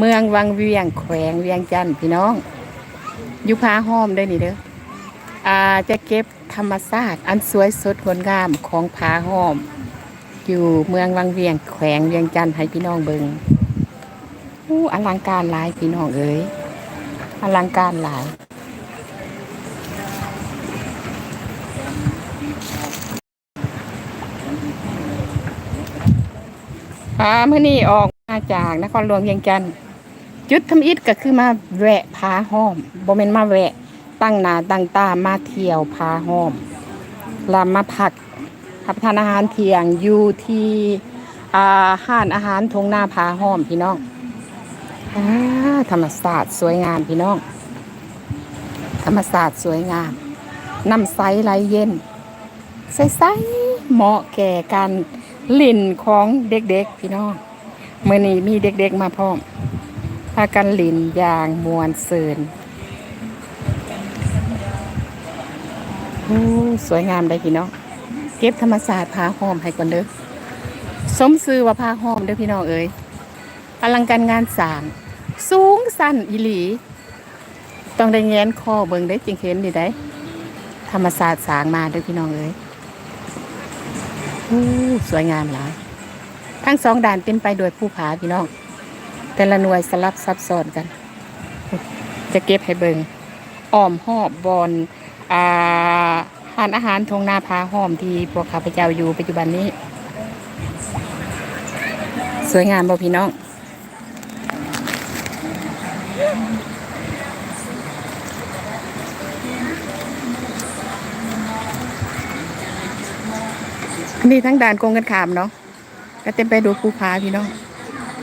เมืองวังเวียงแขวงเวียงจันทน์พี่น้องยู่พาห้อมได้นี่เด้ออ่าจะเก็บธรรมชาติอันสวยสดงดงามของผาห้อม อยู่เมืองวังเวียงแขวงเวียงจันทน์ให้พี่น้องเบิงอู้อลังการหลายพี่น้องเอ้ยอลังการหลายอ่าเมื่อนี้ออกมาจากนครหลวงเวียงจันทน์ จุดทำอิฐก็คือมาแวะพาห้อมบ่แม่นมาแวะตั้งนาตั้งตามาเที่ยวพาห้อมลามาพักรับประทานอาหารเที่ยงอยู่ที่อ่าห้านอาหารทงหน้าพาห้อมพี่น้องอธรรมศาสตร์สวยงามพี่น้อง ธรรมศาสตร์สวยงามน้ำใสไหลเย็น ใสๆเหมาะแก่การลิ่นของเด็กๆพี่น้องเมื่อนี้มีเด็กๆมาพร้อมากันลิ่นอย่างมวนเซินโอ้สวยงามได้พี่น้องเก็บธรรมศาสตร์พาหอมให้ก่อนเด้อสมซื้อว่าพาหอมเด้อพี่น้องเอ้ยอลังการงานสร้างสูงสั้นอีหลี ต้องได้แงนคอเบิงได้จริงเห็นดีได้ ธรรมศาสตร์สร้างมาเด้อพี่น้องเอ้ยอู้สวยงามหลายทั้งสองด่านเต็มไปด้วยภูผาพี่น้อง แต่ละหน่วยสลับซับซ้อนกัน จะเก็บให้เบิงอ้อมหอบบอนอ่าหานอาหารทงนาพาหอมที่พวกข้าพเจ้าอยู่ปัจจุบันนี้ สวยงามบ่พี่น้อง นี่ทั้งด่านกงกันขามเนาะก็เต็มไปดูภูผาพี่น้อง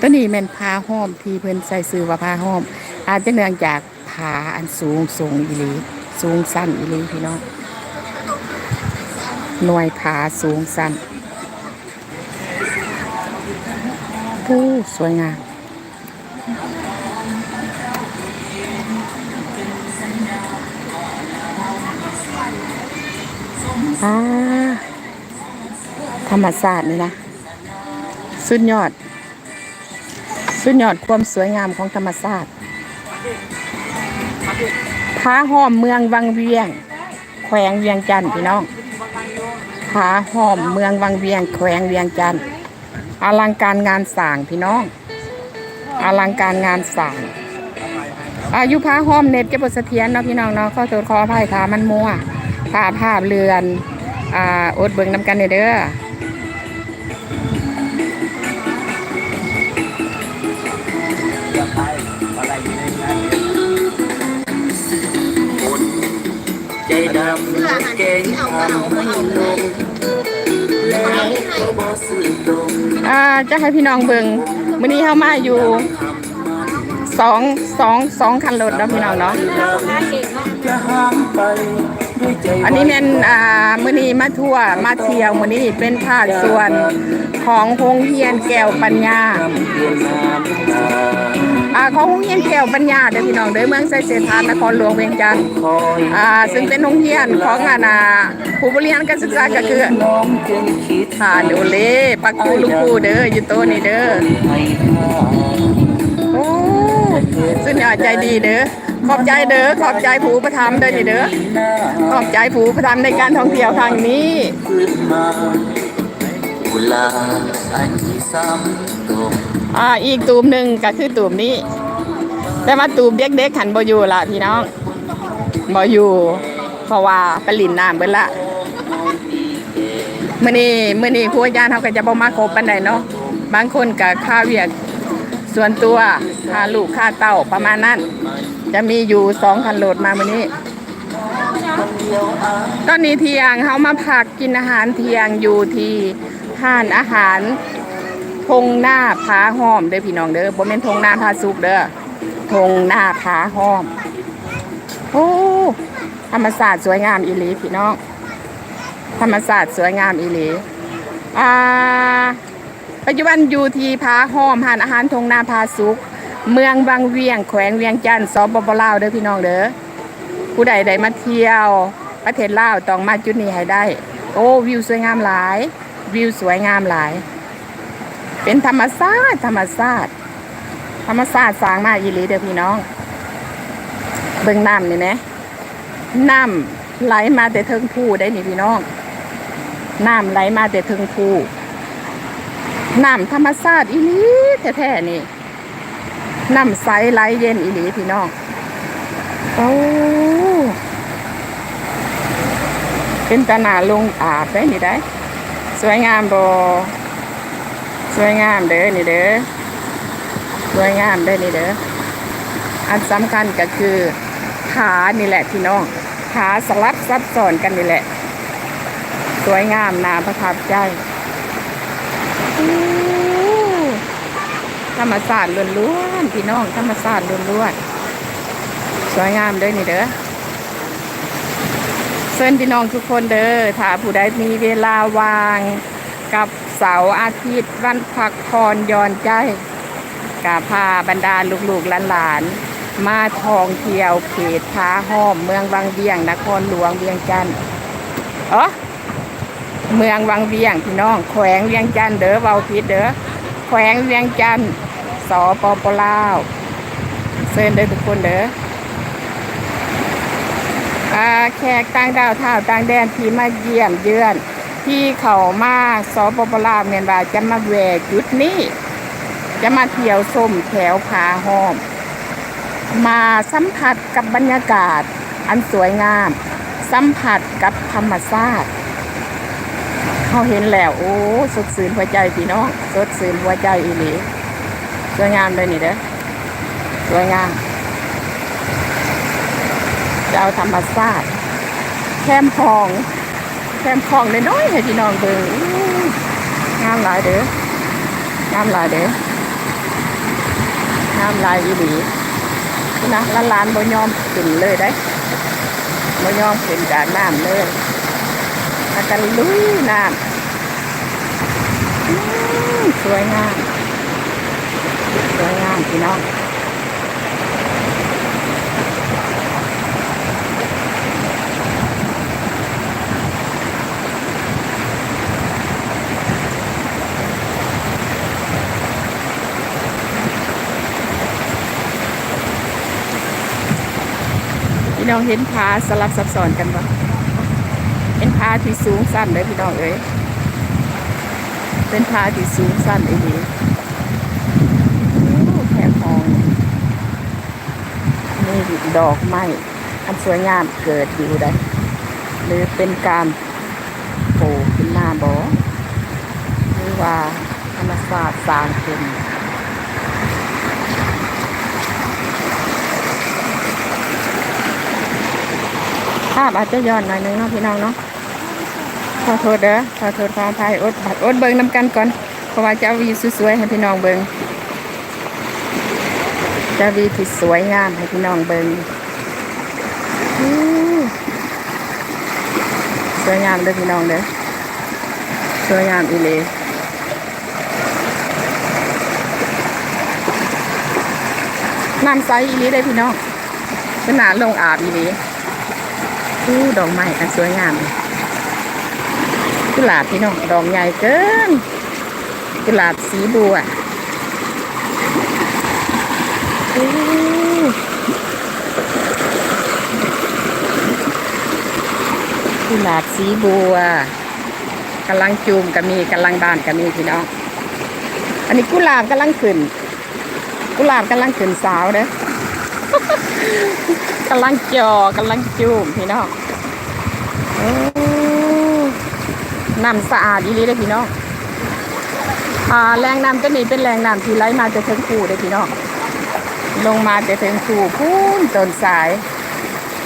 ตัวนี้แม่นพาห้อมที่เพิ่นใส่ซื้อว่าพาห้อม อาจจะเนื่องจากผาอันสูงสูงอีหลีสูงสั้นอีหลีพี่น้องหน่วยผาสูงสั้นโอ้สวยงามอ่าธรรมศาสตร์นี่นะ สุดยอด สุดยอดความสวยงามของธรรมศาตร์ผาห้อมเมืองวังเวียง แขวงเวียงจันทน์พี่น้องผาห้อมเมืองวังเวียง แขวงเวียงจันทน์อลังการงานสร้างพี่น้อง อลังการงานสร้าง อายุพาห้อมเน็ตจะบทเสถียรเนาะพี่น้องเนาะข้อโทษขออภัยค่ะมันมัวภาพภาพเรือน อ่าอดเบิ่งนำกันเด้อ ด้อใจดำเก่งทำให้ลงแล้วก็บอสื่อตรงอ่าจะให้พี่น้องเบิงมื้อนี้เฮามาอยู่สองสองสองคันรถเนาะพี่น้องเนาะอันนี้แม่นอ่ามื้อนี้มาทั่วมาเที่ยวมื้อนี้เป็นภาคส่วนของโรงเรียนแก้วปัญญา อ่าของโรงเรียนแก้วปัญญาเด้อพี่น้องเด้อเมืองไสเสถานนครหลวงเวียงจันทน์คอยอ่าซึ่งเป็นโรงเรียนของอานาผู้บริหารการศึกษาก็คือน้องจึงคิดผ่านโอเล่ปักกูลูกกูเด้ออยู่โตัวนี้เด้อให้ค่าโอ้สุดยอดใจดีเด้อขอบใจเด้อขอบใจผู้ประทับเด้อนี่เด้อหน้าขอบใจผู้ประทับในการท่องเที่ยวครั้งนี้ขึ้น มากุลาอันที่ซ้ำตรงอ่าอีกตูมหนึ่งก็คือตูมนี้ แต่ว่าตูมเด็กๆขันบ่อยู่ละพี่น้องบ่อยู่เพราะว่าปลินน้ำเบิดละมื้อนี้มื้อนี้ครูอาจารย์เขาก็จะบ่มาครบปานใดเนาะบางคนก็ค่าเวียกส่วนตัวค่าลูกค่าเต้าประมาณนั้น จะมีอยู่สองคันโหลดมามื้อนี้ ตอนนี้เที่ยงเขามาพักกินอาหารเที่ยงอยู่ที่ห้านอาหาร ทงหน้าผาห้อมเด้อพี่น้องเด้อบ่แม่นทงหน้าผาสุกเด้อทงหน้าผาห้อมโอ้ธรรมศาสตร์สวยงามอีหลีพี่น้อง ธรรมศาสตร์สวยงามอีหลีอ่าปัจจุบันอยู่ที่ผาห้อมหานอาหารทงหน้าผาสุก เมืองบางเวียงแขวงเวียงจันทน์สปปลาวเด้อพี่น้องเด้อผู้ใดใดมาเที่ยว ประเทศลาวต้องมาจุดนี้ให้ได้ โอ้วิวสวยงามหลาย วิวสวยงามหลาย เป็นธรรมชาติธรรมชาติธรรมศาตร์สร้างมาอีหลีเด้อพี่น้อง เบิ่งน้ำนี่ไหมน้ำไหลมาแต่เทิงภูได้นี่พี่น้องน้ำไหลมาแต่เทิงภูน้ำธรรมศาตร์อีหลีแท้ๆนี่น้ำใสไหลเย็นอีหลีพี่น้องโอ้เป็นตนาลงอาบได้นี่ได้ สวยงามบ สวยงามเด้อนี่เด้อสวยงามเด้อนี่เด้ออันสำคัญก็คือขานี่แหละพี่น้องขาสลับซับซ้อนกันนี่แหละ สวยงามน่าประทับใจอู้ธรรมศาสตร์ล้วนๆพี่น้องธรรมศาสตร์ล้วนๆสวยงามเด้อนี่เด้อเชิญพี่น้องทุกคนเด้อถ้าผู้ใดมีเวลาวางกับ เสาร์อาทิตย์ วันพักผ่อนหย่อนใจกาพาบรรดาลูกๆหลานๆมาทองเที่ยวเขตท้าห้อม เมืองวังเวียง นครหลวงเวียงจันทน์เออเมืองวังเวียงพี่น้องแขวงเวียงจันทน์เด้อเบาพิดเด้อแขวงเวียงจันทน์สปปลาวเชิญเด้อทุกคนเด้ออาแขกต่างดาวท่าต่างแดนที่มาเยี่ยมเยือน ที่เขามาสปปลาวเมียนบาจะมาแวกจุดนี้ จะมาเที่ยวส้มแถวผาหอม มาสัมผัสกับบรรยากาศอันสวยงาม สัมผัสกับธรรมชาติเขาเห็นแล้วโอ้สดสื่นหัวใจพี่น้องสดสื่นหัวใจอีหลีสวยงามเลยนี่เด้อสวยงามจะเอาธรรมชาติแคมพอง แคมพองเล่น้อยให้พี่น้องเบิ่งอู้งามหลายเด้องามหลายเด้องามหลายอีหลีนะล้านล้านบ่ยอมขึ้นเลยได้บ่ยอมขึ้นจากน้ำเลยแล้วกันลุยน้ำสวยงามสวยงามพี่น้อง น้องเห็นผาสลับซับซ้อนกันบ่เห็นผาที่สูงสั้นเลยพี่น้องเอ้ยเป็นผาที่สูงสั้นไอ้นี่แค่ทองนี่ดอกไม้อันสวยงามเกิดอยู่ได้หรือเป็นการโผล่ขึ้นมาบ่หรือว่าธรรมศาสตร์สร้างขึ้นาพอาจจะย้อนหน่อยนึงเนาะพี่น้องเนาะขอโทษเด้อขอโทษขออภัยอดอดเบิ่งน้ำกันก่อนเพราะว่าเจะเอาวีสวยๆให้พี่น้องเบิ่งจะวีที่สวยงามให้พี่น้องเบิงสวยงามเด้อพี่น้องเด้อสวยงามอีหลีน้ำใสอีหลีได้พี่น้องขนาดลงอาบอีหลีู้ดอกไม้อันสวยงามกุหลาบพี่น้องดอกใหญ่เกินกุหลาบสีบัวกุหลาบสีบัวกำลังจูมก็มีกำลังบานก็มีพี่น้อง อันนี้กุหลาบกำลังขึ้น กุหลาบกำลังขึ้นสาวเด้อ กำลังจอกำลังจูมพี่น้องน้ำสะอาดอีหลีเลยพี่น้องอ่าแรงน้ำก็นี่เป็นแรงน้ำที่ไหลมาจากเทิงคูเลยพี่น้องลงมาจากเทิงคูพูนต้นสาย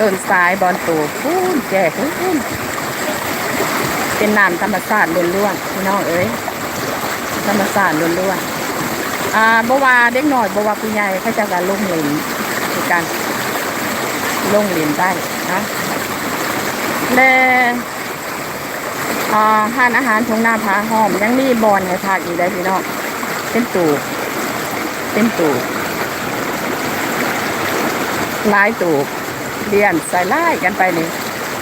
ต้นสายบอนตูพูนแก่พูนเป็นน้ำธรรมชาติล้วนๆพี่น้องเอ้ยธรรมชาติล้วนๆอ่าบวาเด็กหน่อยบวาผู้ใหญ่เขาจะการลงเหลนในการ ลงเรียญได้นะและอ่าห้านอาหารทงหน้าผาหอม ยังมีบอลให้พักอีกได้พี่น้องเป็นตูเป็นตูหลายตูเรียนใส่ไล่กันไปนี่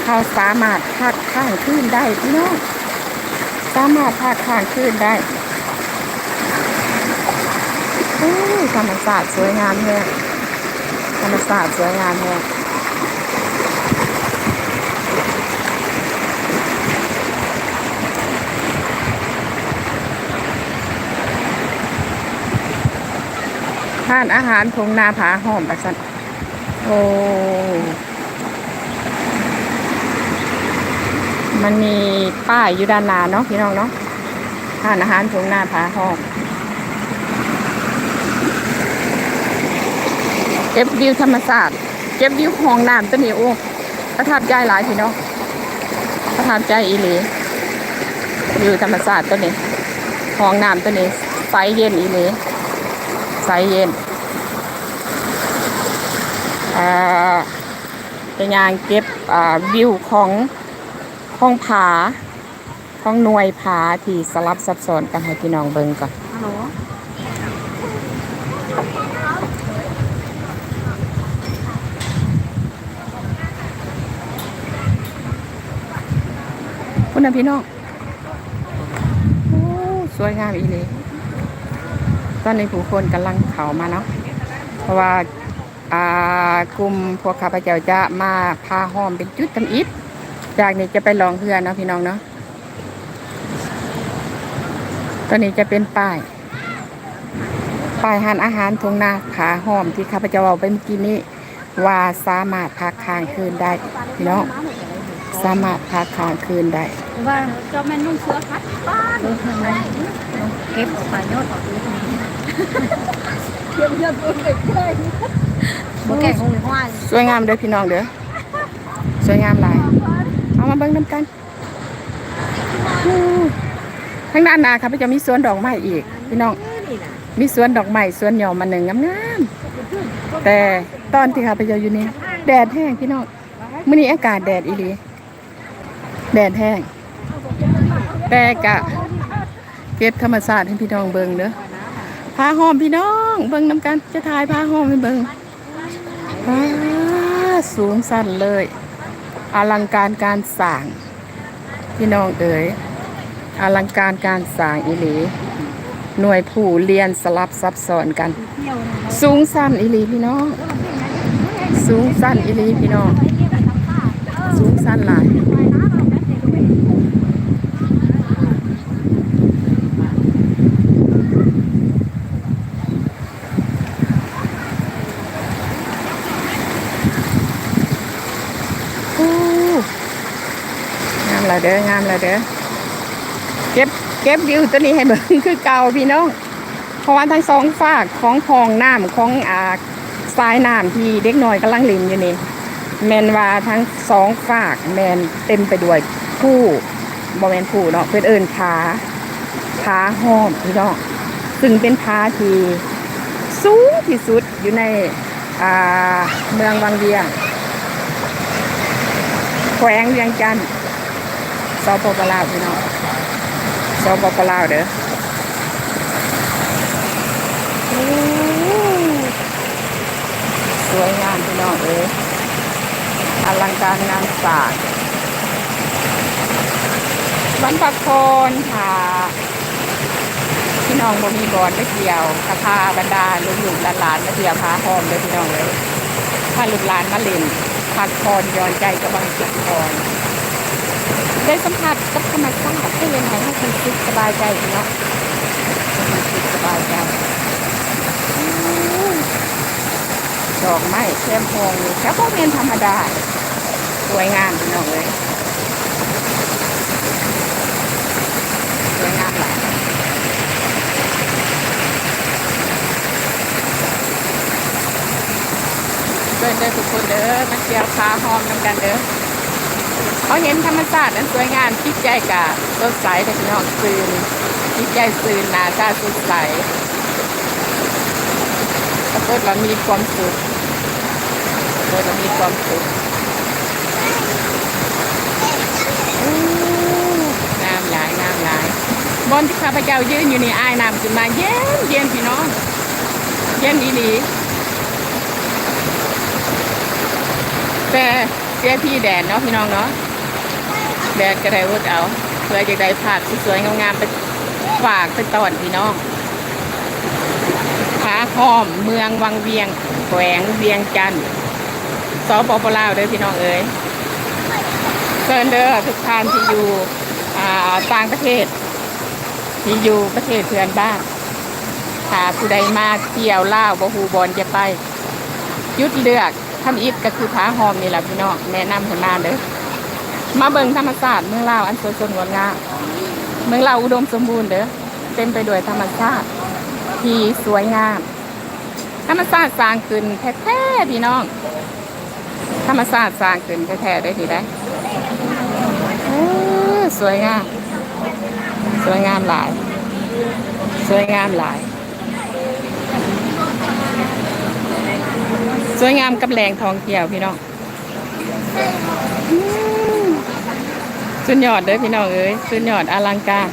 เขาสามารถพักข้างขึ้นได้พี่น้องสามารถพักข้างขึ้นได้โอ้ธรรมศาสตร์สวยงามแฮะ ธรรมศาสตร์สวยงามแฮะทานอาหารทงนาผาหอมประสันโอ้ มันมีป้ายอยู่ด้านหน้าเนาะพี่น้องเนาะทานอาหารทงนาผาหอม ก็บวิวธรรมศาสตร์เก็บวิวห้องน้ำตัวนี้โอ้ประทับใจหลายพี่น้องประทับใจอีหลีวิวธรรมศาสตร์ตัวนี้ห้องน้ำตัวนี้ใสเย็นอีหลีใสเย็นอ่าเป็นงานเก็บอ่าวิวของห้องผาของหน่วยผาที่สลับซับซ้อนกันให้พี่น้องเบิ่งก่อนฮัลโหล คุณนะพี่น้องโอ้สวยงามอีเลยตอนนี้ผู้คนกำลังเขามาเนาะเพราะว่าอ่ากลุ่มพวกข้าพเจ้าจะมาพาห้อมเป็นจุดทำอิฐจากนี้จะไปลองเพื่อนเนาะพี่น้องเนาะตอนนี้จะเป็นป้าย ป้ายหานอาหารทงนาผาหอมที่ข้าพเจ้าเอาไปเมื่อกี้นี้ว่าสามารถพักค้างคืนได้พี่น้อง สามารถพักค้างคืนได้ว่าเจ้าแม่นุ่งเสื้อคัดบ้านลงทางไหนเก็บปลายยอดออกดูทางนี้เทียมเทียมตัวเด็กเลยบ่แก่คงห้อยสวยงามเด้อพี่น้องเด้อสวยงามหลาย เอามาเบิ่งน้ำกันอู้ข้างด้านหน้าครับจะมีสวนดอกไม้อีก พี่น้องนี่นะมีสวนดอกไม้สวนหย่อมมาหนึ่งงามๆแต่ตอนที่ข้าพเจ้าอยู่นี่แดดแห้งพี่น้องมื้อนี้อากาศแดดอีหลี แดดแห้ง แต่กะ เก็บธรรมศาสตร์ให้พี่น้องเบิงเด้อพาหอมพี่น้อง เบิงน้ำกันจะถ่ายพาหอมให้เบิงว้าสูงสั้นเลย อลังการการสางพี่น้องเอ๋ยอลังการการสางอีหลี หน่วยผู้เรียนสลับซับซ้อนกัน สูงสั้นอีหลีพี่น้อง สูงสั้นอีหลีพี่น้อง สูงสั้นหลาย และเด้องามและเด้อเก็บเก็บวิวตัวนี้ให้เบิ่งคือเก่าพี่น้องเพราะว่าทั้งสองฝากของคลองน้ำของอ่าสายน้ำที่เด็กน้อยกำลังลินอยู่นี่แมนว่าทั้งสองฝากแมนเต็มไปด้วยผู้บอแมนผู้เนาะเพื่อนเอิญผาผาห้อมพี่น้องซึ่งเป็นผาที่สูงที่สุดอยู่ในอ่าเมืองวังเวียง แขวงเวียงจันท น์สปปลาวพี่น้องสปปลาวเด้อโอ้สวยงามพี่น้องเอ้ยอลังการงานสร้างวันพักผ่อนค่ะพี่น้องบ่มีบอลไม่เกี่ยวคาพาบรรดาลูกๆหลานๆมาเที่ยวพาหอมเลยพี่น้องเลยพาลูกหลานมาเล่นพักผ่อนย้อนใจกับบางจุดผ่อน ได้สัมผัสกับธรรมชาติให้ยังไงให้คุณคิดสบายใจเนาะให้คุณคิดสบายใจดอกไม้แคมพองนี่แค่พวกเรียนธรรมดา สวยงามพี่น้องเลยสวยงามหลายเดินเด้อทุกคนเด้อมาเที่ยวพาหอมนำกันเด้อ เขาเห็นธรรมชาติอันสวยงามจิตใจกะสดใสแต่พี่น้องซื่นจิตใจซื่นนาตาสดใสปรากฏว่ามีความสุขปรากฏว่ามีความสุขอู้งามหลายงามหลายบนที่ข้าพเจ้ายืนอยู่นี่อายน้ำขึ้นมาเย็นเย็นพี่น้อง เย็นดีดีแต่เสียที่แดดเนาะพี่น้องเนาะ แดดก็ได้อดเอาเพื่อจะได้ภาพสวยๆงามๆไปฝากไปตอนพี่น้องภาหอมเมืองวังเวียงแขวงเวียงจันทน์สปปลาวเด้อพี่น้องเอ๋ยเชิญเด้อทุกท่านที่อยู่อ่าต่างประเทศ ที่อยู่ประเทศเพื่อนบ้านถ้าผู้ใดมาเที่ยวลาวบ่ฮูบอลจะไปยุดเลือกทำอิฐก็คือผาหอมนี่แหละพี่น้องแนะนำให้มาเด้อ มาเบิ่งธรรมศาสตร์เมืองลาวอันสวยสดงดงามเมืองลาวอุดมสมบูรณ์เด้อเต็มไปด้วยธรรมชาติที่สวยงาม ธรรมศาสตร์สร้างขึ้นแท้ๆพี่น้อง ธรรมศาสตร์สร้างขึ้นแท้ๆได้ทีได้สวยงาม สวยงามหลาย สวยงามหลาย สวยงามกับแหล่งทองเที่ยวพี่น้อง สุดยอดเด้อพี่น้องเอ้ยสุดยอดอลังการ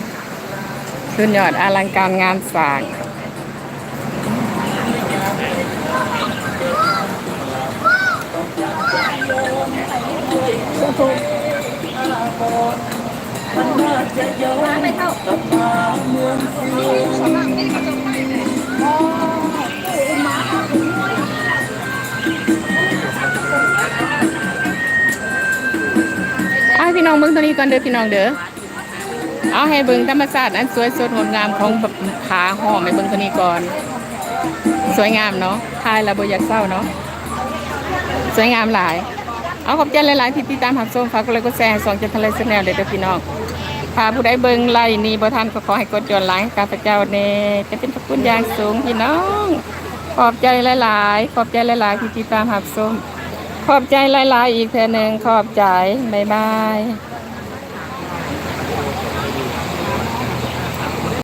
สุดยอดอลังการงานสางไม่เท่า พี่น้องเบิ่งตัวนี้ก่อนเด้อพี่น้องเด้อเอาให้เบิ่งธรรมชาติอันสวยสดงดงามของแบบผาหอมให้เบิ่งตัวนี้ก่อน สวยงามเนาะทายล้วบ่อยากเศร้าเนาะสวยงามหลาย เอาขอบใจหลายๆที่ติดตามหับชมฝากกดไลค์กดแชร์ส่องจันทะเลแนลเด้อเด้อพี่น้องถ้าผู้ใดเบิ่งไลน์นี้บ่ทันก็ขอให้กดย้อนหลังข้าพเจ้าแน่จะเป็นพระคุณอย่างสูงพี่น้องขอบใจหลายๆขอบใจหลายๆที่ติดตามหับชม ขอบใจหลาย ๆ อีกเทื่อหนึ่งขอบใจ บ๊ายบาย